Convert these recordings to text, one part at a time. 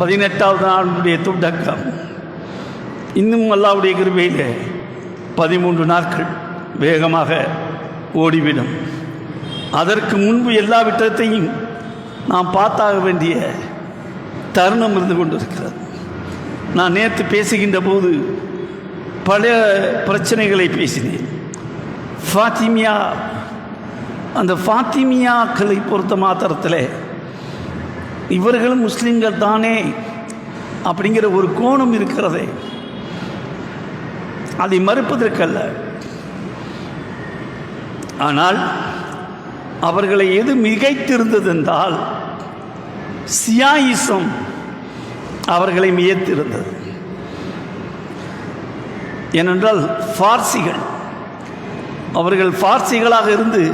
பதினெட்டாவது நாளுடைய துண்டக்கம் இன்னும் அல்லாவுடைய கிருபையிலே பதிமூன்று நாட்கள் வேகமாக ஓடிவிடும். அதற்கு முன்பு எல்லா விட்டத்தையும் நாம் பார்த்தாக வேண்டிய தருணம் இருந்து கொண்டிருக்கிறது. நான் நேற்று பேசுகின்ற போது பல பிரச்சனைகளை பேசினேன். ஃபாத்திமியா அந்த ஃபாத்திமியாக்களை பொறுத்த மாத்திரத்தில் இவர்களும் முஸ்லீம்கள் தானே அப்படிங்கிற ஒரு கோணம் இருக்கிறதே. அதை மறுப்பதற்கல்ல. ஆனால் அவர்களை எது மிகைத்திருந்தது என்றால் சியாயிசம் அவர்களை மியத்திருந்தது ஏனென்றால் பார்சிகள் அவர்கள் பார்சிகளாக இருந்து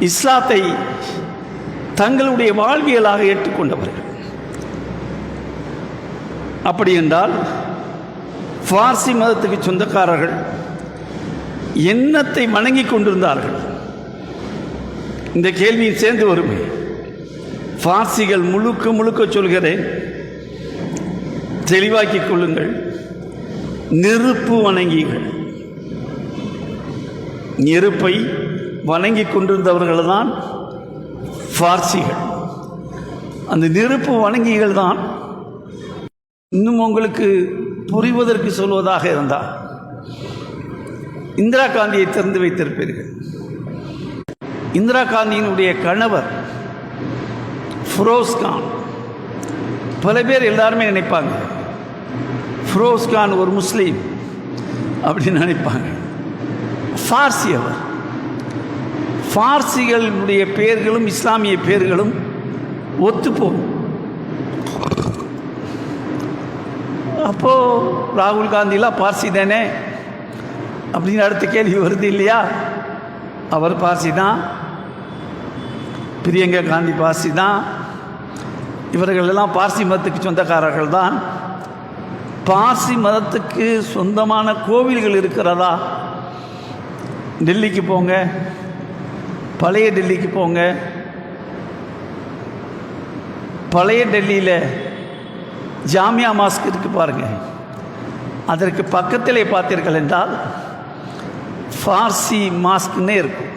இஸ்லாத்தை தங்களுடைய வாழ்வியலாக ஏற்றுக்கொண்டவர்கள். அப்படி என்றால் பார்சி மதத்துக்கு சொந்தக்காரர்கள் எண்ணத்தை வணங்கி கொண்டிருந்தார்கள்? இந்த கேள்வியும் சேர்ந்து வருமே பார்சிகள் முழுக்க முழுக்க சொல்கிறேன். தெளிவாக்கிக் கொள்ளுங்கள். நெருப்பு வணங்கிகள். நெருப்பை வணங்கி கொண்டிருந்தவர்கள் தான் ஃபார்சிகள். அந்த நெருப்பு வணங்கிகள் தான் இன்னும் உங்களுக்கு புரிவதற்கு சொல்வதாக இருந்தால் இந்திரா காந்தியை திறந்து வைத்திருப்பீர்கள். இந்திரா காந்தியினுடைய கணவர் ஃபிரோஸ்கான் பல பேர் எல்லாருமே நினைப்பாங்க ஃபிரோஸ்கான் ஒரு முஸ்லீம் அப்படின்னு நினைப்பாங்க. ஃபார்சி அவர். பார்சிகளுடைய பெயர்களும் இஸ்லாமிய பெயர்களும் ஒத்துப்போகும் அப்போது ராகுல் காந்திலாம் பார்சி தானே? அப்படின்னு அடுத்த கேள்வி வருது இல்லையா? அவர் பார்சி தான். பிரியங்கா காந்தி பார்சி தான். இவர்கள் எல்லாம் பார்சி மதத்துக்கு சொந்தக்காரர்கள் தான். பார்சி மதத்துக்கு சொந்தமான கோவில்கள் இருக்கிறதா? டெல்லிக்கு போங்க. பழைய டெல்லிக்கு போங்க. பழைய டெல்லியில் ஜாமியா மாஸ்க் இருக்கு பாருங்க. அதற்கு பக்கத்திலே பார்த்தீர்கள் என்றால் ஃபார்சி மாஸ்க்னே இருக்கும்.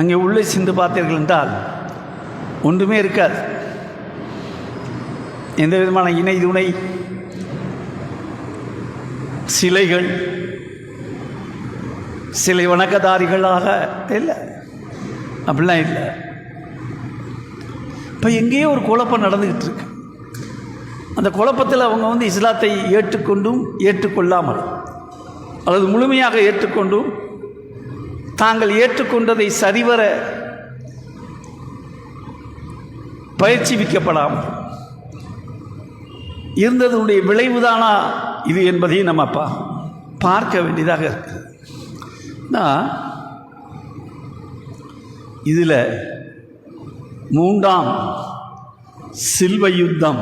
அங்கே உள்ளே சென்று பார்த்தீர்கள் என்றால் ஒன்றுமே இருக்காது. எந்த விதமான இணை துணை சிலைகள் சிலை வணக்கதாரிகளாக இல்லை. அப்படிலாம் இல்லை. இப்போ எங்கேயோ ஒரு குழப்பம் நடந்துக்கிட்டு இருக்கு. அந்த குழப்பத்தில் அவங்க வந்து இஸ்லாத்தை ஏற்றுக்கொண்டும் ஏற்றுக்கொள்ளாமல் அல்லது முழுமையாக ஏற்றுக்கொண்டும் தாங்கள் ஏற்றுக்கொண்டதை சரிவர பயிற்சிவிக்கப்படாமல் இருந்ததனுடைய விளைவுதானா இது என்பதையும் நம்ம பா பார்க்க வேண்டியதாக இருக்குது நான் இதில் மூன்றாம் சில்வ யுத்தம்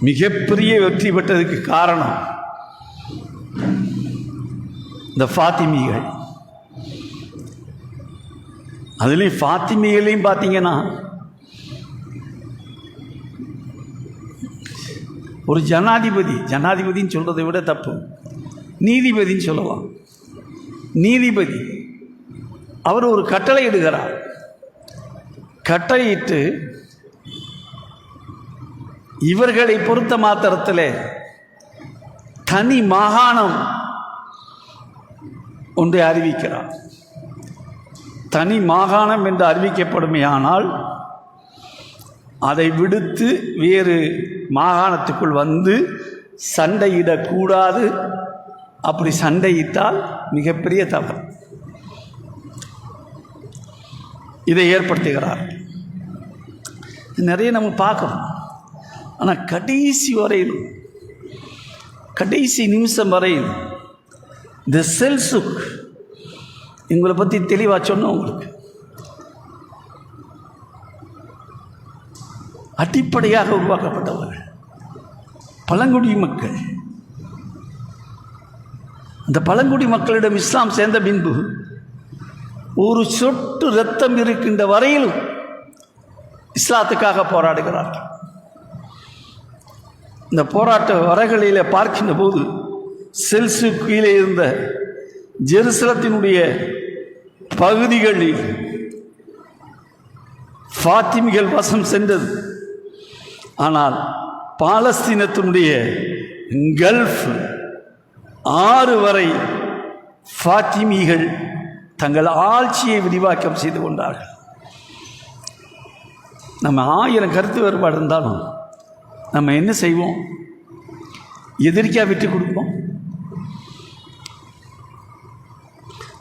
மிகப்பெரிய வெற்றி பெற்றதுக்கு காரணம் இந்த ஃபாத்திமிகள். அதுலேயும் ஃபாத்திமிகளையும் பார்த்தீங்கன்னா ஒரு ஜனாதிபதி ஜனாதிபதின்னு சொல்கிறத விட தப்பு. நீதிபதின்னு சொல்லலாம். நீதிபதி அவர் ஒரு கட்டளை இடுகிறார். கட்டளையிட்டு இவர்களை பொறுத்த மாத்திரத்தில் தனி மாகாணம் ஒன்றை அறிவிக்கிறார். தனி மாகாணம் என்று அறிவிக்கப்படுமையானால் அதை விடுத்து வேறு மாகாணத்துக்குள் வந்து சண்டையிடக்கூடாது. அப்படி சண்டையிட்டால் மிகப்பெரிய தவறு. இதை ஏற்படுத்துகிறார். நிறைய நம்ம பார்க்கணும் ஆனால் கடைசி வரையில் கடைசி நிமிஷம் வரையில் த செல்சுக் எங்களை பற்றி தெளிவாக சொன்னோம் உங்களுக்கு. அடிப்படையாக உருவாக்கப்பட்டவர்கள் பழங்குடி மக்கள். அந்த பழங்குடி மக்களிடம் இஸ்லாம் சேர்ந்த பின்பு ஒரு சொட்டு ரத்தம் இருக்கின்ற வரையிலும் இஸ்லாத்துக்காக போராடுகிறார்கள் இந்த போராட்ட வரகளில் பார்க்கின்ற போது செல்சு கீழே இருந்த ஜெருசலத்தினுடைய பகுதிகளில் ஃபாத்திமிகள் வசம் சென்றது. ஆனால் பாலஸ்தீனத்தினுடைய கல்ஃப் ஆறு வரை ஃபாத்திமிகள் தங்கள் ஆட்சியை விரிவாக்கம் செய்து கொண்டார்கள். நம்ம ஆயிரம் கருத்து வேறுபாடு இருந்தாலும் நம்ம என்ன செய்வோம்? எதிர்க்காக விட்டு கொடுப்போம்?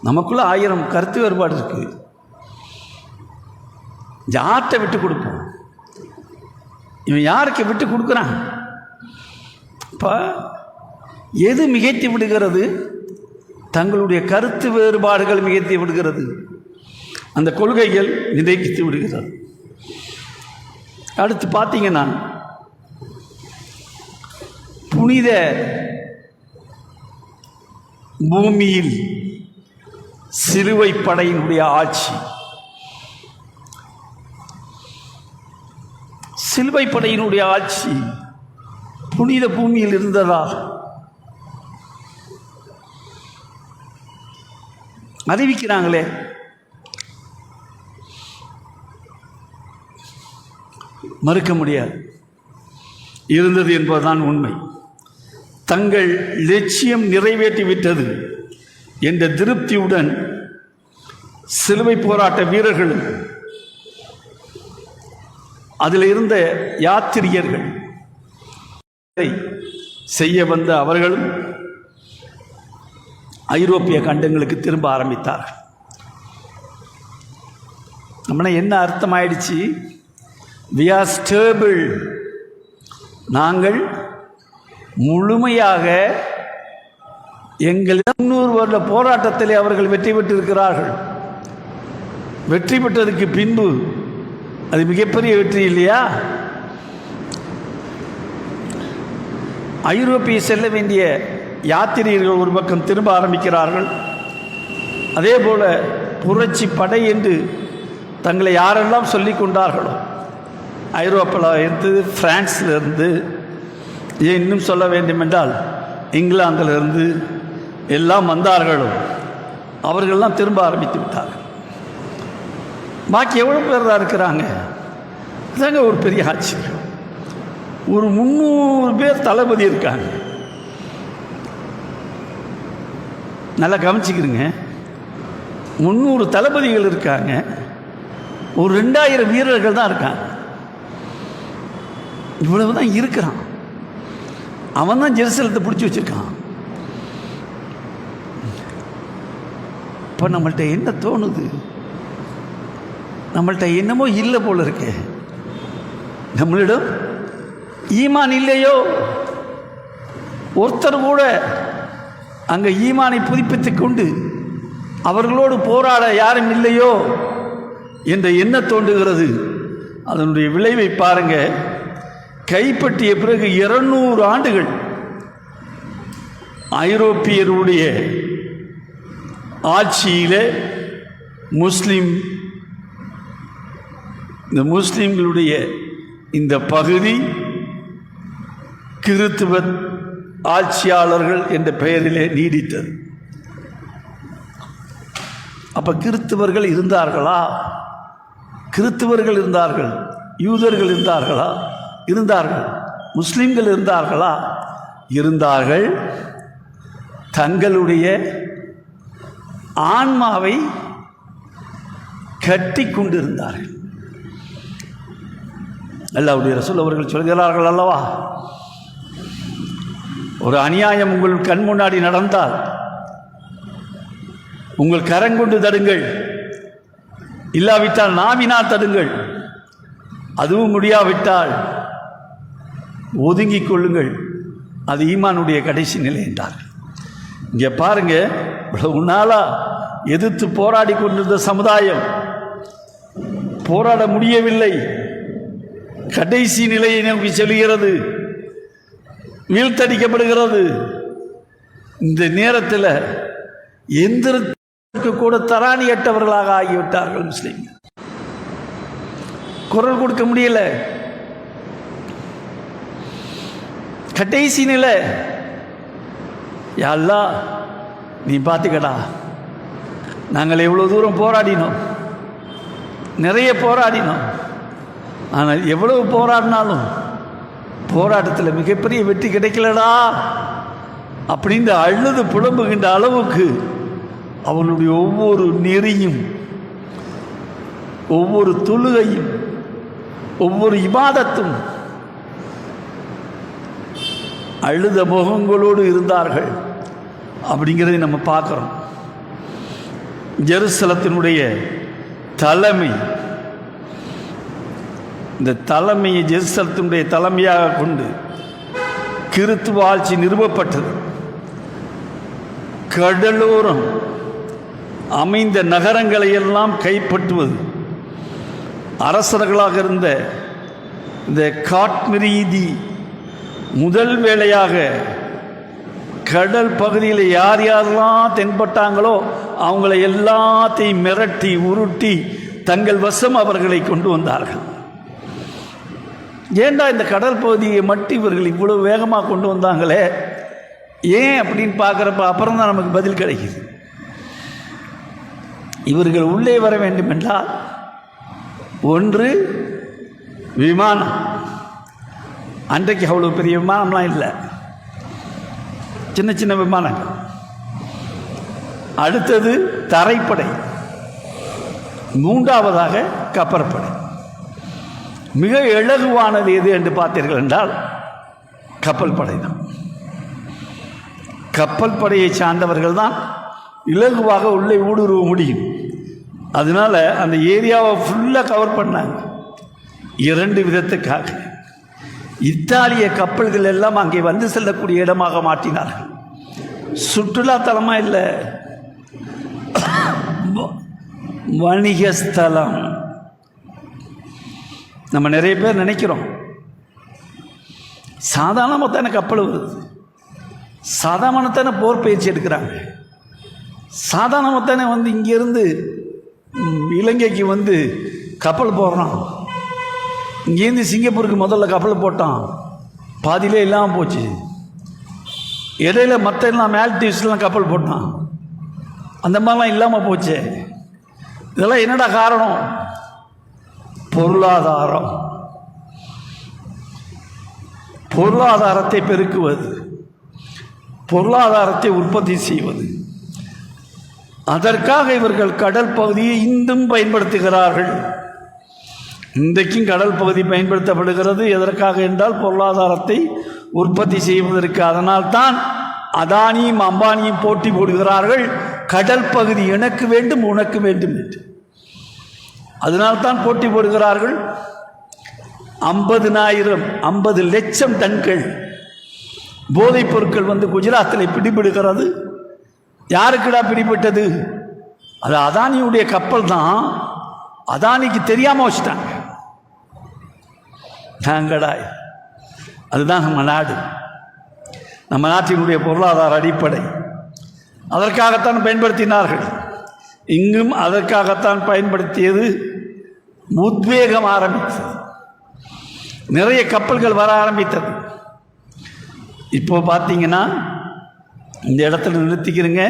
நமக்குள்ள ஆயிரம் கருத்து வேறுபாடு இருக்கு. யார்கிட்ட விட்டு கொடுப்போம்? இவன் யாருக்கு விட்டு கொடுக்குறான்? இப்போ எது மிகைத்து விடுகிறது? தங்களுடைய கருத்து வேறுபாடுகள் மிகத்தி விடுகிறது. அந்த கொள்கைகள் நிதைத்து விடுகிறது. அடுத்து பார்த்தீங்கன்னா புனித பூமியில் சிலுவை படையினுடைய ஆட்சி. சிலுவை படையினுடைய ஆட்சி புனித பூமியில் இருந்ததா? அறிவிக்கிறாங்களே மறுக்க முடியாது. இருந்தது என்பதுதான் உண்மை. தங்கள் லட்சியம் நிறைவேற்றிவிட்டது என்ற திருப்தியுடன் சிலுவை போராட்ட வீரர்களும் அதில் இருந்த யாத்திரியர்கள் செய்ய வந்த அவர்களும் ஐரோப்பிய கண்டங்களுக்கு திரும்ப ஆரம்பித்தார்கள். நம்மளை என்ன அர்த்தம் ஆயிடுச்சு வி ஆர் ஸ்டேபிள் நாங்கள் முழுமையாக எங்கள் முன்னூறு வருட போராட்டத்தில் அவர்கள் வெற்றி பெற்றிருக்கிறார்கள். வெற்றி பெற்றதுக்கு பின்பு அது மிகப்பெரிய வெற்றி இல்லையா? ஐரோப்பிய செல்ல வேண்டிய யாத்திரிகர்கள் ஒரு பக்கம் திரும்ப ஆரம்பிக்கிறார்கள். அதே போல் புரட்சி படை என்று தங்களை யாரெல்லாம் சொல்லி கொண்டார்களோ ஐரோப்பாவில் இருந்து பிரான்ஸ்லேருந்து ஏன் இன்னும் சொல்ல வேண்டுமென்றால் இங்கிலாந்திலிருந்து எல்லாம் வந்தார்களோ அவர்கள்லாம் திரும்ப ஆரம்பித்து விட்டார்கள். பாக்கி எவ்வளோ பேர் தான் இருக்கிறாங்க? அதாங்க ஒரு பெரிய ஆச்சரியம். ஒரு முந்நூறு பேர் தளபதி இருக்காங்க. நல்லா கவனிச்சுக்கிறீங்க முந்நூறு தளபதிகள் இருக்காங்க. ஒரு ரெண்டாயிரம் வீரர்கள் தான் இருக்காங்க. இவ்வளவு தான் இருக்கிறான். அவன் தான் ஜெருசலத்தை பிடிச்சி வச்சிருக்கான். இப்போ நம்மள்கிட்ட என்ன தோணுது? நம்மள்கிட்ட என்னமோ இல்லை போல இருக்கு. நம்மளிடம் ஈமான் இல்லையோ? ஒருத்தர் கூட அங்கே ஈமானை புதுப்பித்துக் கொண்டு அவர்களோடு போராட யாரும் இல்லையோ என்ற எண்ணம் தோன்றுகிறது. அதனுடைய விளைவை பாருங்க. கைப்பற்றிய பிறகு இருநூறு ஆண்டுகள் ஐரோப்பியருடைய ஆட்சியில் முஸ்லீம் இந்த முஸ்லீம்களுடைய இந்த பகுதி கிறித்துவ ஆட்சியாளர்கள் என்ற பெயரிலே நீடித்தது. அப்போ கிறித்துவர்கள் இருந்தார்களா? கிறித்துவர்கள் இருந்தார்கள் யூதர்கள் இருந்தார்களா? இருந்தார்கள். முஸ்லீம்கள் இருந்தார்களா? இருந்தார்கள். தங்களுடைய ஆன்மாவை கட்டி கொண்டிருந்தார்கள். அல்லாவுடைய ரசூல் அவர்கள் சொல்கிறார்கள் அல்லவா? ஒரு அநியாயம் உங்கள் கண் முன்னாடி நடந்தால் உங்கள் கரங்கொண்டு தடுங்கள். இல்லாவிட்டால் நாவினா தடுங்கள். அதுவும் முடியாவிட்டால் ஒதுங்கிக் கொள்ளுங்கள். அது ஈமானுடைய கடைசி நிலை என்றார். இங்கே பாருங்க இவ்வளவு நாளாக எதிர்த்து போராடி கொண்டிருந்த சமுதாயம் போராட முடியவில்லை. கடைசி நிலையை நோக்கி செல்கிறது. வீழ்த்தடிக்கப்படுகிறது. இந்த நேரத்தில் எந்திரத்துக்கு கூட தராணியற்றவர்களாக ஆகிவிட்டார்கள் முஸ்லீம்கள். குரல் கொடுக்க முடியல. கடைசி நிலை யாழ்லா நீ பார்த்துக்கடா நாங்கள் எவ்வளோ தூரம் போராடினோம். நிறைய போராடினோம். ஆனால் எவ்வளவு போராடினாலும் போராட்டத்தில் மிகப்பெரிய வெற்றி கிடைக்கலடா அப்படின்னு அழுது புலம்புகின்ற அளவுக்கு அவனுடைய ஒவ்வொரு நெறியும் ஒவ்வொரு தொழுகையும் ஒவ்வொரு இபாதத்தும் அழுத முகங்களோடு இருந்தார்கள் அப்படிங்கிறதை நம்ம பார்க்குறோம். ஜெருசலத்தினுடைய தலைமை இந்த தலைமையை ஜெருசலத்தினுடைய தலைமையாக கொண்டு கிறித்துவ ஆட்சி நிறுவப்பட்டது. கடலோரம் அமைந்த நகரங்களை எல்லாம் கைப்பற்றுவது. அரசர்களாக இருந்த இந்த காட்மிரீதி முதல் வேளையாக கடல் பகுதியில் யார் யாரெல்லாம் தென்பட்டாங்களோ அவங்களை எல்லாத்தையும் மிரட்டி உருட்டி தங்கள் வசம் அவர்களை கொண்டு வந்தார்கள். ஏண்டா இந்த கடல் பகுதியை மட்டும் இவர்கள் இவ்வளோ வேகமாக கொண்டு வந்தாங்களே? ஏன் அப்படின்னு பார்க்குறப்ப அப்புறம் தான் நமக்கு பதில் கிடைக்குது. இவர்கள் உள்ளே வர வேண்டும் என்றால் ஒன்று விமானம். அன்றைக்கு அவ்வளோ பெரிய விமானம்லாம் இல்லை. சின்ன சின்ன விமானங்கள். அடுத்தது தரைப்படை. மூன்றாவதாக கப்பற்படை. மிக இலகுவானது எது என்று பார்த்தீர்கள் என்றால் கப்பல் படை தான். கப்பல் படையை சார்ந்தவர்கள் தான் இலகுவாக உள்ளே ஊடுருவ முடியும். அதனால் அந்த ஏரியாவை ஃபுல்லாக கவர் பண்ணாங்க. இரண்டு விதத்துக்காக. இத்தாலிய கப்பல்கள் எல்லாம் அங்கே வந்து செல்லக்கூடிய இடமாக மாற்றினார்கள். சுற்றுலா தலமாக இல்லை. வணிக ஸ்தலம் நம்ம நிறைய பேர் நினைக்கிறோம். சாதாரணமாக தானே கப்பல் வருது. சாதாரண தானே போர் பயிற்சி எடுக்கிறாங்க. சாதாரணமாக தானே வந்து இங்கேருந்து இலங்கைக்கு வந்து கப்பல் போடுறான் இங்கேருந்து சிங்கப்பூருக்கு முதல்ல கப்பல் போட்டான். பாதியிலே இல்லாமல் போச்சு. இடையில மற்ற எல்லாம் மேல்டீவ்ஸ்லாம் கப்பல் போட்டான். அந்த மாதிரிலாம் இல்லாமல் போச்சு. இதெல்லாம் என்னடா காரணம்? பொருளாதாரம். பொருளாதாரத்தை பெருக்குவது. பொருளாதாரத்தை உற்பத்தி செய்வது. அதற்காக இவர்கள் கடல் பகுதியை இன்றும் பயன்படுத்துகிறார்கள். இன்றைக்கும் கடல் பகுதி பயன்படுத்தப்படுகிறது. எதற்காக என்றால் பொருளாதாரத்தை உற்பத்தி செய்வதற்கு. அதனால்தான் அதானியும் அம்பானியும் போட்டி போடுகிறார்கள். கடல் பகுதி எனக்கு வேண்டும் உனக்கு வேண்டும் என்று. அதனால்தான் போட்டி போடுகிறார்கள். ஐம்பதுனாயிரம் ஐம்பது லட்சம் டன்கள் போதைப் பொருட்கள் வந்து குஜராத்தில் பிடிபடுகிறது. யாருக்குடா பிடிபட்டது? அது அதானியுடைய கப்பல் தான். அதானிக்கு தெரியாமல் வச்சுட்டாங்க. நாங்கடா அதுதான் நம்ம நாடு. நம்ம நாட்டினுடைய பொருளாதார அடிப்படை. அதற்காகத்தான் பயன்படுத்தினார்கள். இங்கும் அதற்காகத்தான் பயன்படுத்தியது உத்வேகம் ஆரம்பித்தது. நிறைய கப்பல்கள் வர ஆரம்பித்தது. இப்போ பார்த்தீங்கன்னா இந்த இடத்துல நிறுத்திக்கிறங்க.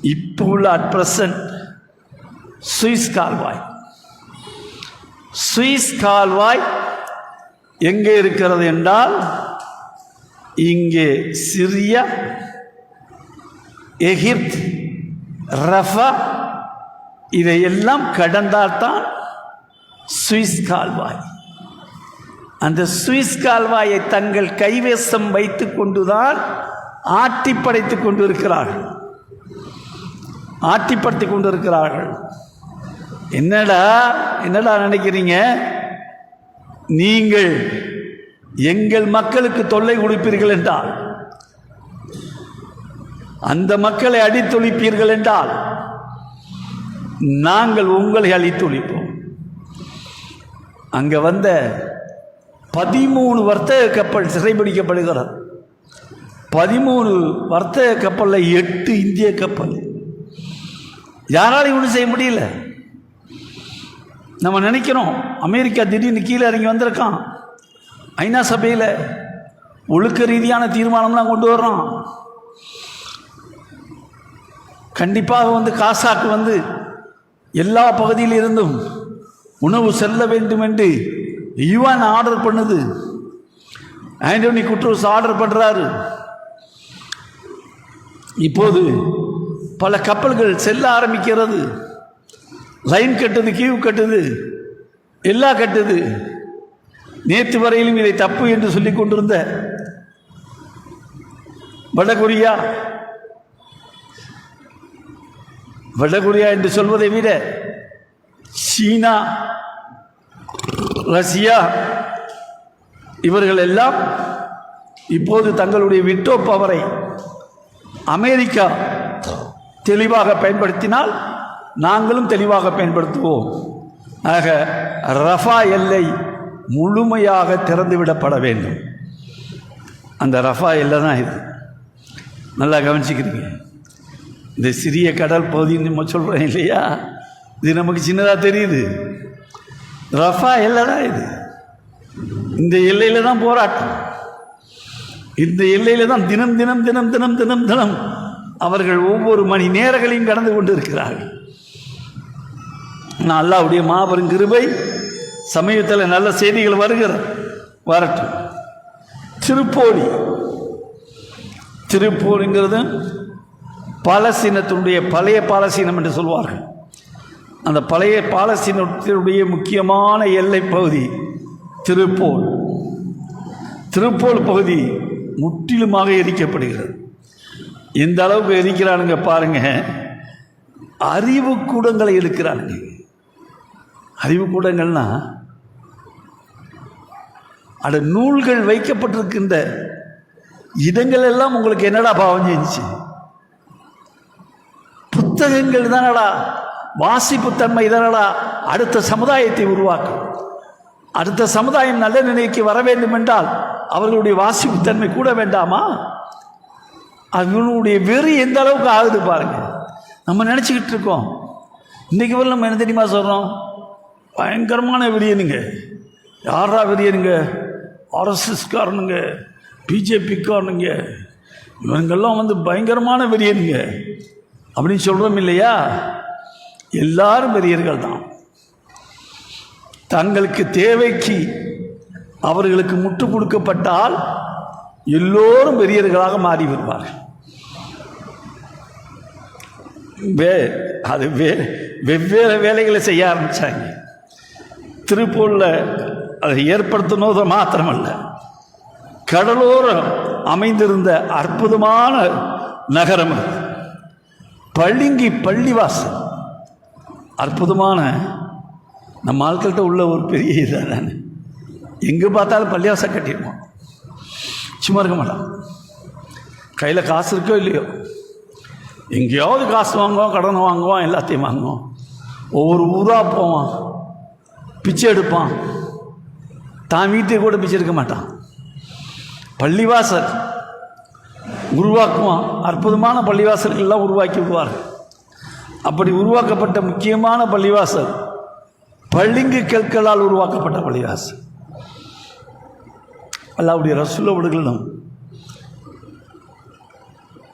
இப்போ உள்ள அட் பிரசன்ட் சுவிஸ் கால்வாய். சுவிஸ் கால்வாய் எங்கே இருக்கிறது என்றால் இங்கே சிரியா எகிப்த் ரஃபா இதையெல்லாம் கடந்தால்தான் சுவிஸ் கால்வாய். அந்த சுவிஸ் கால்வாயை தங்கள் கைவேசம் வைத்து கொண்டுதான் ஆட்டி படைத்துக் கொண்டிருக்கிறார்கள். ஆட்டிப்படுத்தி கொண்டிருக்கிறார்கள். என்னடா என்னடா நினைக்கிறீங்க? நீங்கள் எங்கள் மக்களுக்கு தொல்லை கொடுப்பீர்கள் என்றால் அந்த மக்களை அடித்தொழிப்பீர்கள் என்றால் நாங்கள் உங்களை அழித்தொழிப்போம் அங்கே வந்த பதிமூணு வர்த்தக கப்பல் சிறைபிடிக்கப்படுகிறது. பதிமூணு வர்த்தக கப்பலில் எட்டு இந்திய கப்பல். யாராலையும் ஒன்றும் செய்ய முடியல. நம்ம நினைக்கிறோம் அமெரிக்கா திடீர்னு கீழே இறங்கி வந்திருக்கான். ஐநா சபையில் ஒழுக்க ரீதியான தீர்மானம்லாம் கொண்டு வர்றான். கண்டிப்பாக வந்து காசாக்கு வந்து எல்லா பகுதியில் இருந்தும் உணவு செல்ல வேண்டும் என்று யுவான் ஆர்டர் பண்ணுது. ஆண்டோனி குட்ரூஸ் ஆர்டர் பண்ணுறாரு இப்போது பல கப்பல்கள் செல்ல ஆரம்பிக்கிறது. லைன் கட்டுது கியூ கட்டுது எல்லா கட்டுது. நேற்று வரையிலும் இதை தப்பு என்று சொல்லிக் கொண்டிருந்த வடகொரியா வடகொரியா என்று சொல்வதை விட சீனா ரஷ்யா இவர்கள் எல்லாம் இப்போது தங்களுடைய விட்டோ பவரை அமெரிக்கா தெளிவாக பயன்படுத்தினால் நாங்களும் தெளிவாக பயன்படுத்துவோம். ஆக ரஃபா எல்லை முழுமையாக திறந்துவிடப்பட வேண்டும். அந்த ரஃபா எல்லை தான் இது. நல்லா கவனிச்சுக்கிறீங்க இந்த சிறிய கடல் பகுதின்னு நம்ம சொல்கிறோம் இல்லையா? இது நமக்கு சின்னதாக தெரியுது. ரஃபா எல்லாரா இது. இந்த எல்லையில் தான் போராட்டம். இந்த எல்லையில் தான் தினம் தினம் தினம் தினம் தினம் தினம் அவர்கள் ஒவ்வொரு மணி நேரங்களையும் கடந்து கொண்டு இருக்கிறார்கள் நான் அல்லாவுடைய மாபெரும் கிருபை சமீபத்தில் நல்ல செய்திகள் வருகிற வரட்டும். திருப்போலி. திருப்பூருங்கிறது பாலஸ்தீனத்தினுடைய பழைய பாலஸ்தீனம் என்று சொல்வார்கள். அந்த பழைய பாலஸ்தீனத்தினுடைய முக்கியமான எல்லை பகுதி திருப்போல். திருப்போல் பகுதி முற்றிலுமாக எரிக்கப்படுகிறது. எந்த அளவுக்கு எரிக்கிறானுங்க பாருங்க. அறிவு கூடங்களை எடுக்கிறானுங்க. அறிவு கூடங்கள்னா அட நூல்கள் வைக்கப்பட்டிருக்கின்ற இடங்கள் எல்லாம் உங்களுக்கு என்னடா பாவம் செஞ்சிச்சு? புத்தகங்கள் தானடா வாசிப்பு தன்மை தானடா அடுத்த சமுதாயத்தை உருவாக்கும். அடுத்த சமுதாயம் நல்ல நிலைக்கு வர வேண்டும் என்றால் அவர்களுடைய வாசிப்பு தன்மை கூட வேண்டாமா? அவனுடைய வெறி எந்த அளவுக்கு ஆகுது பாருங்க. நம்ம நினச்சிக்கிட்டு இருக்கோம். இன்றைக்கி வரை நம்ம என்ன தெரியுமா சொல்கிறோம் பயங்கரமான வெறியனுங்க. யாரா வெறியனுங்க? ஆர்எஸ்எஸ்காரனுங்க பிஜேபிக்காரனுங்க இவங்கெல்லாம் வந்து பயங்கரமான வெறியனுங்க. அப்படின்னு சொல்கிறோம் இல்லையா? எல்லாரும் வெறியர்கள் தான். தங்களுக்கு தேவைக்கு அவர்களுக்கு முட்டு கொடுக்கப்பட்டால் எல்லோரும் வெறியர்களாக மாறி வருவார்கள். வே அது வே வெவ்வேறு வேலைகளை செய்ய ஆரம்பித்தாங்க திருப்பூரில் அதை ஏற்படுத்தினது மாத்திரமல்ல. கடலோரம் அமைந்திருந்த அற்புதமான நகரம் அது. பள்ளிங்கி பள்ளிவாசல். அற்புதமான நம்ம ஆட்கள்கிட்ட உள்ள ஒரு பெரிய இதாக எங்கே பார்த்தாலும் பள்ளிவாசல் கட்டிடுவோம் சும்மா இருக்க மாட்டான் கையில் காசு இருக்கோ இல்லையோ? எங்கேயாவது காசு வாங்குவோம் கடன் வாங்குவோம் எல்லாத்தையும் வாங்குவோம். ஒவ்வொரு ஊராக போவான். பிச்சை எடுப்பான். தான் வீட்டுக்கு கூட பிச்சை எடுக்க மாட்டான். பள்ளிவாசல். உருவாக்குவான். அற்புதமான பள்ளிவாசல்கள்லாம் உருவாக்கி விடுவார். அப்படி உருவாக்கப்பட்ட முக்கியமான பள்ளிவாசல் பள்ளிங்கு கற்களால் உருவாக்கப்பட்ட பள்ளிவாசல். அல்லாவுடைய ரசுல்லவர்களும்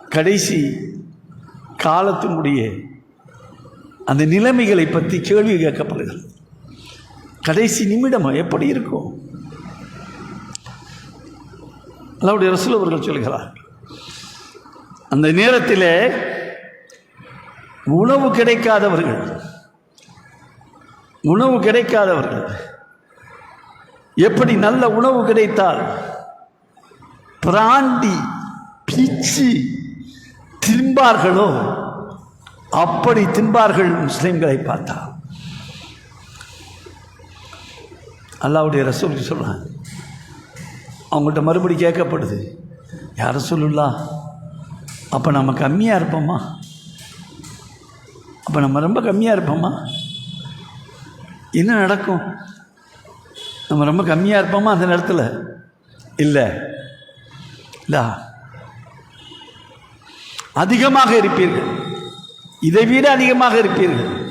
கடைசி காலத்தினுடைய அந்த நிலைமைகளை பற்றி கேள்வி கேட்கப்படுகிறது. கடைசி நிமிடம் எப்படி இருக்கும்? அல்லாவுடைய ரசூல் அவர்கள் அந்த நேரத்தில் உணவு கிடைக்காதவர்கள் உணவு கிடைக்காதவர்கள் எப்படி நல்ல உணவு கிடைத்தால் பிராண்டி பிச்சு தின்பார்களோ அப்படி தின்பார்கள் முஸ்லிம்களை பார்த்தா. அல்லாவுடைய ரசூலுக்கு சொல்கிறாங்க அவங்கள்ட்ட மறுபடி கேட்கப்படுது. யார் சொல்லுலா? அப்போ நம்ம கம்மியாக இருப்போமா? அப்போ நம்ம ரொம்ப கம்மியாக இருப்போமா? என்ன நடக்கும்? நம்ம ரொம்ப கம்மியாக இருப்போமா அந்த நேரத்தில்? இல்லை. இல்லை. அதிகமாக இருப்பீர்கள். இதை விட அதிகமாக இருப்பீர்கள்.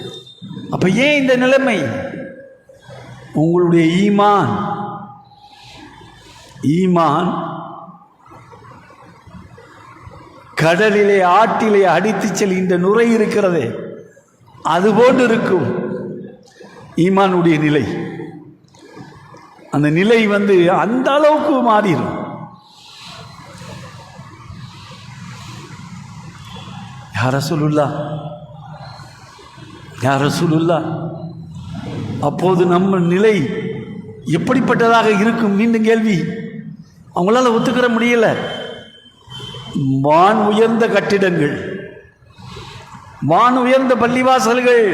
அப்போ ஏன் இந்த நிலைமை? உங்களுடைய ஈமான். ஈமான் கடலிலே ஆட்டிலே அடித்துச் செல்கின்ற நுரை இருக்கிறதே அதுபோன்று இருக்கும் ஈமானுடைய நிலை. அந்த நிலை வந்து அந்த அளவுக்கு மாறிடும். யார சொல்லுல்லா யார சொல்லுல்லா அப்போது நம்ம நிலை எப்படிப்பட்டதாக இருக்கும்? மீண்டும் கேள்வி. அவங்களால ஒத்துக்கிற முடியல. வான் உயர்ந்த கட்டிடங்கள் வான் உயர்ந்த பள்ளிவாசல்கள்.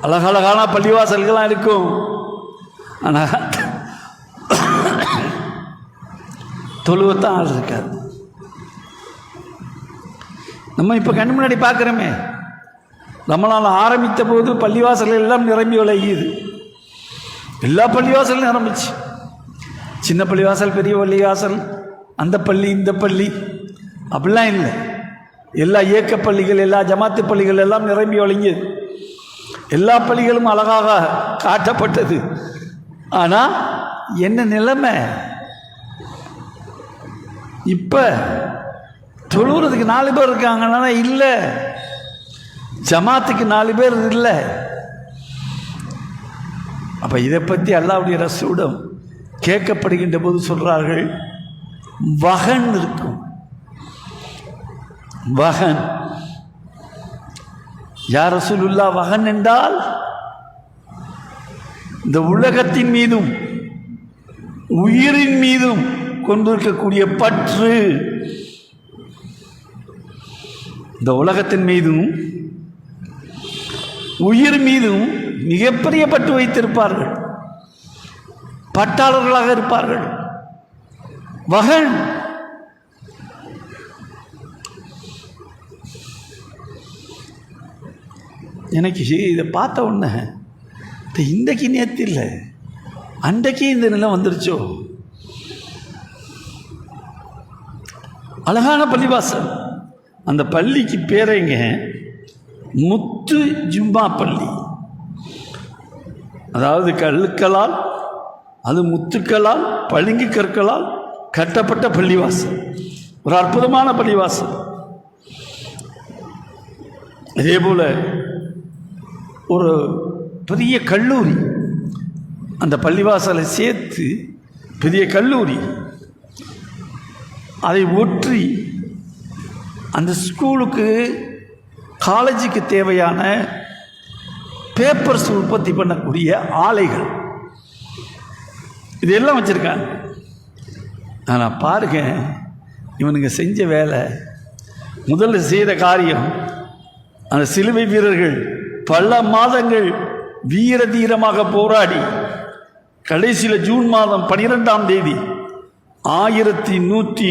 அழகழகான பள்ளிவாசல்கள்லாம் இருக்கும். ஆனால் தொழுவத்தான் ஆள் இருக்காது. நம்ம இப்போ கண் முன்னாடி பார்க்குறோமே நம்மளால் ஆரம்பித்த போது பள்ளிவாசல் எல்லாம் நிரம்பி விளையுது எல்லா பள்ளிவாசலும் நிரம்பிச்சு. சின்ன பள்ளிவாசல் பெரிய பள்ளிவாசல் அந்த பள்ளி இந்த பள்ளி. அப்படிலாம் இல்லை. எல்லா இயக்க பள்ளிகள் எல்லா ஜமாத்து பள்ளிகள் எல்லாம் நிரம்பி வழங்கியது எல்லா பள்ளிகளும் அழகாக காட்டப்பட்டது. ஆனால் என்ன நிலைமை? இப்போ தொழுகிறதுக்கு நாலு பேர் இருக்காங்கன்னா இல்லை. ஜமாத்துக்கு நாலு பேர் இல்லை. அப்போ இதை பற்றி அல்லாவுடைய ரசூடம் கேட்கப்படுகின்ற போது சொல்கிறார்கள் வகன் இருக்கும். வகன். யார் ரசூலுல்லா வகன் என்றால் இந்த உலகத்தின் மீதும் உயிரின் மீதும் கொண்டிருக்கக்கூடிய பற்று. இந்த உலகத்தின் மீதும் உயிர் மீதும் மிகப்பெரிய பற்று வைத்திருப்பார்கள். பட்டாளர்களாக இருப்பார்கள். வகன். எனக்கு இதை பார்த்த உடனே இந்த இன்றைக்கு நேற்று இல்லை. அன்றைக்கே இந்த நிலம் வந்துருச்சோ? அழகான பள்ளிவாசல். அந்த பள்ளிக்கு பேரைங்க முத்து ஜும்பா பள்ளி. அதாவது கல்லுக்களால் அது முத்துக்களால் பளிங்கு கற்களால் கட்டப்பட்ட பள்ளிவாசல். ஒரு அற்புதமான பள்ளிவாசல். இதே போல் ஒரு பெரிய கல்லூரி. அந்த பள்ளிவாசலை சேர்த்து பெரிய கல்லூரி. அதை ஒற்றி அந்த ஸ்கூலுக்கு காலேஜுக்கு தேவையான பேப்பர்ஸ் உற்பத்தி பண்ணக்கூடிய ஆலைகள். இதெல்லாம் வச்சுருக்காங்க ஆனால் பாருங்க. இவனுங்க செஞ்ச வேலை. முதல்ல செய்த காரியம் அந்த சிலுவை வீரர்கள் பல மாதங்கள் வீர தீரமாக போராடி கடைசியில் ஜூன் மாதம் பனிரெண்டாம் தேதி ஆயிரத்தி நூற்றி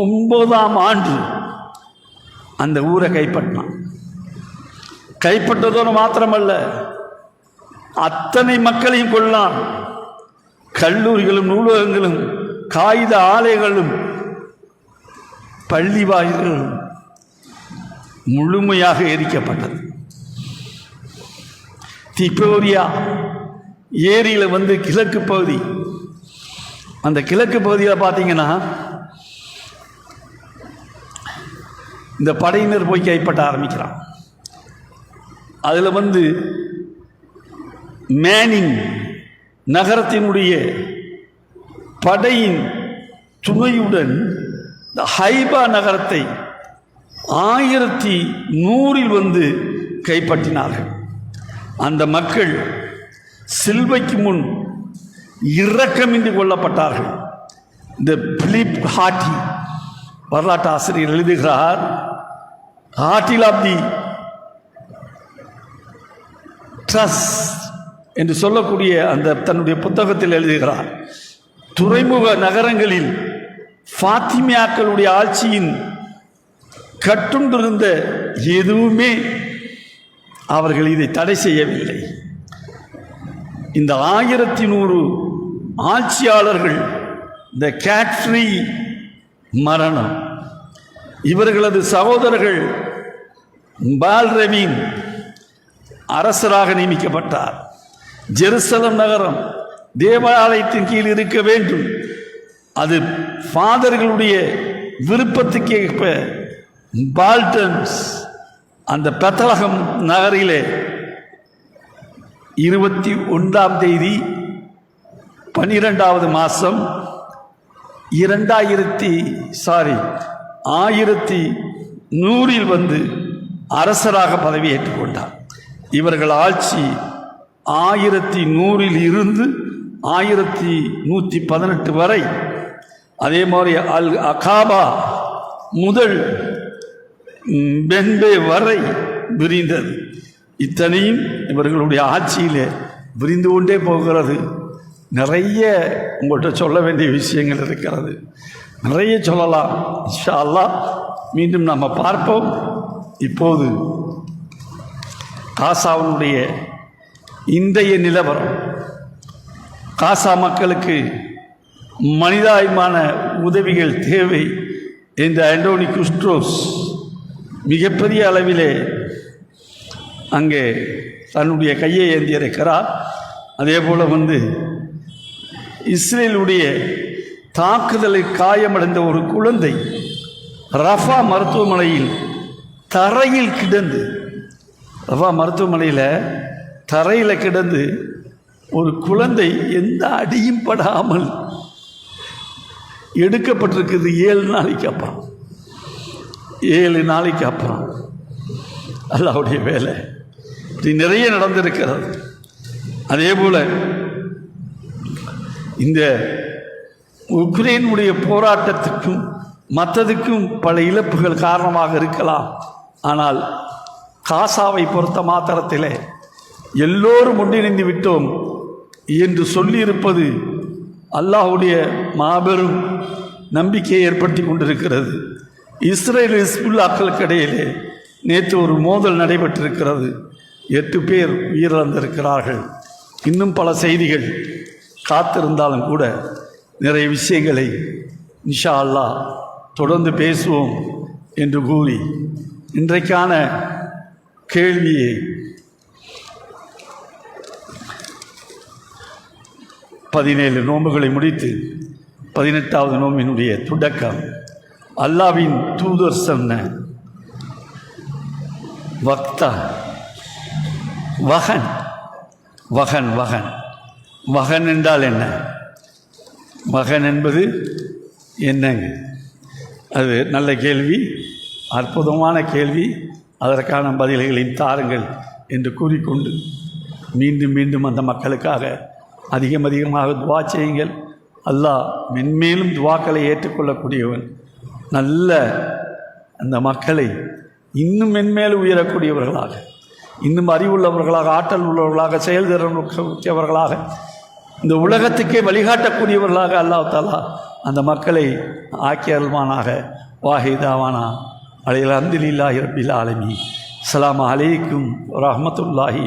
ஒன்பதாம் ஆண்டு அந்த ஊரை கைப்பற்றினான். கைப்பற்றதோடு மாத்திரமல்ல அத்தனை மக்களையும் கொள்ளான் கல்லூரிகளும் நூலகங்களும் காகித ஆலைகளும் பள்ளி வாயில்களும் முழுமையாக எரிக்கப்பட்டது. திப்போரியா ஏரியில் வந்து கிழக்கு பகுதி அந்த கிழக்கு பகுதியில் பார்த்தீங்கன்னா இந்த படையினர் போய் கைப்பற்ற ஆரம்பிக்கிறான். அதில் வந்து மேனிங் நகரத்தினுடைய படையின் துணையுடன் இந்த ஹைபா நகரத்தை ஆயிரத்தி நூறில் வந்து கைப்பற்றினார்கள். அந்த மக்கள் சில்வைக்கு முன் இரக்கமின்றி கொல்லப்பட்டார்கள். இந்த பிலிப் ஹாட்டி வரலாற்று ஆசிரியர் எழுதுகிறார் ஹாட்டில் ஆஃப் தி ட்ரஸ் என்று சொல்லக்கூடிய அந்த தன்னுடைய புத்தகத்தில் எழுதுகிறார். துறைமுக நகரங்களில் ஃபாத்திமியாக்களுடைய ஆட்சியின் கட்டுண்டிருந்த எதுவுமே அவர்கள் இதை தடை செய்யவில்லை. இந்த ஆயிரத்தி நூறு ஆட்சியாளர்கள் இந்த கேட்ரி மரணம் இவர்களது சகோதரர்கள் பால் ரவீன் அரசராக நியமிக்கப்பட்டார். ஜெருசலம் நகரம் தேவாலயத்தின் கீழ் இருக்க வேண்டும். அது ஃபாதர்களுடைய விருப்பத்துக்கு ஏற்ப பால்டன்ஸ் அந்த பெத்தலகம் நகரிலே இருபத்தி ஒன்றாம் தேதி பன்னிரெண்டாவது மாதம் இரண்டாயிரத்தி சாரி ஆயிரத்தி நூறில் வந்து அரசராக பதவியேற்றுக் கொண்டார். இவர்கள் ஆட்சி ஆயிரத்தி நூறில் இருந்து ஆயிரத்தி நூற்றி பதினெட்டு வரை. அதே மாதிரி அல் அகாபா முதல் ம், பென்பே வரை விரிந்தது. இத்தனையும் இவர்களுடைய ஆட்சியிலே விரிந்து கொண்டே போகிறது. நிறைய உங்கள்கிட்ட சொல்ல வேண்டிய விஷயங்கள் இருக்கிறது. நிறைய சொல்லலாம். இஷா அல்லாஹ் மீண்டும் நம்ம பார்ப்போம். இப்போது காசாவினுடைய இன்றைய நிலவரம். காசா மக்களுக்கு மனிதாயமான உதவிகள் தேவை இந்த ஆண்டோனி குஸ்ட்ரோஸ் மிகப்பெரிய அளவிலே அங்கே தன்னுடைய கையை ஏந்தியிருக்கிறார். அதே போல் வந்து இஸ்ரேலுடைய தாக்குதலில் காயமடைந்த ஒரு குழந்தை ரஃபா மருத்துவமனையில் தரையில் கிடந்து ரஃபா மருத்துவமனையில் தரையில் கிடந்து ஒரு குழந்தை எந்த அடியும் படாமல் எடுக்கப்பட்டிருக்குது ஏழு நாளைக்கு அப்புறம். ஏழு நாளைக்கு அப்புறம். அல்லாவுடைய வேலை. இது நிறைய நடந்திருக்கிறது. அதே போல் இந்த உக்ரைனுடைய போராட்டத்துக்கும் மற்றதுக்கும் பல இழப்புகள் காரணமாக இருக்கலாம். ஆனால் காசாவை பொறுத்த மாத்திரத்திலே எல்லோரும் ஒன்றிணைந்து விட்டோம் என்று சொல்லியிருப்பது அல்லாஹுடைய மாபெரும் நம்பிக்கையை ஏற்படுத்தி கொண்டிருக்கிறது. இஸ்ரேல் ஹிஸ்புல்லாக்களுக்கு இடையிலே நேற்று ஒரு மோதல் நடைபெற்றிருக்கிறது. எட்டு பேர் உயிரிழந்திருக்கிறார்கள். இன்னும் பல செய்திகள் காத்திருந்தாலும் கூட நிறைய விஷயங்களை நிஷா அல்லாஹ் தொடர்ந்து பேசுவோம் என்று கூறி இன்றைக்கான கேள்வியை பதினேழு நோன்புகளை முடித்து பதினெட்டாவது நோம்பினுடைய துடக்கம். அல்லாவின் தூதர் சொன்ன வக்தா வகன் வகன் வகன். வகன் என்றால் என்ன? மகன் என்பது என்னங்க? அது நல்ல கேள்வி அற்புதமான கேள்வி. அதற்கான பதில்களையும் தாருங்கள் என்று கூறிக்கொண்டு மீண்டும் மீண்டும் அந்த மக்களுக்காக அதிகம் அதிகமாக துவா செய்யுங்கள். அல்லாஹ் மென்மேலும் துவாக்களை ஏற்றுக்கொள்ளக்கூடியவன். நல்ல அந்த மக்களை இன்னும் மென்மேலும் உயரக்கூடியவர்களாக இன்னும் அறிவுள்ளவர்களாக ஆற்றல் உள்ளவர்களாக செயல்திறன் மிக்கவர்களாக இந்த உலகத்துக்கே வழிகாட்டக்கூடியவர்களாக அல்லாஹ் தாலா அந்த மக்களை ஆக்கியல்மானாக வாஹிதாவானா அலையில் அந்திலில்லாஹி ரபில் ஆலமி அஸ்ஸலாமு அலைக்கும் ரஹமத்துல்லாஹி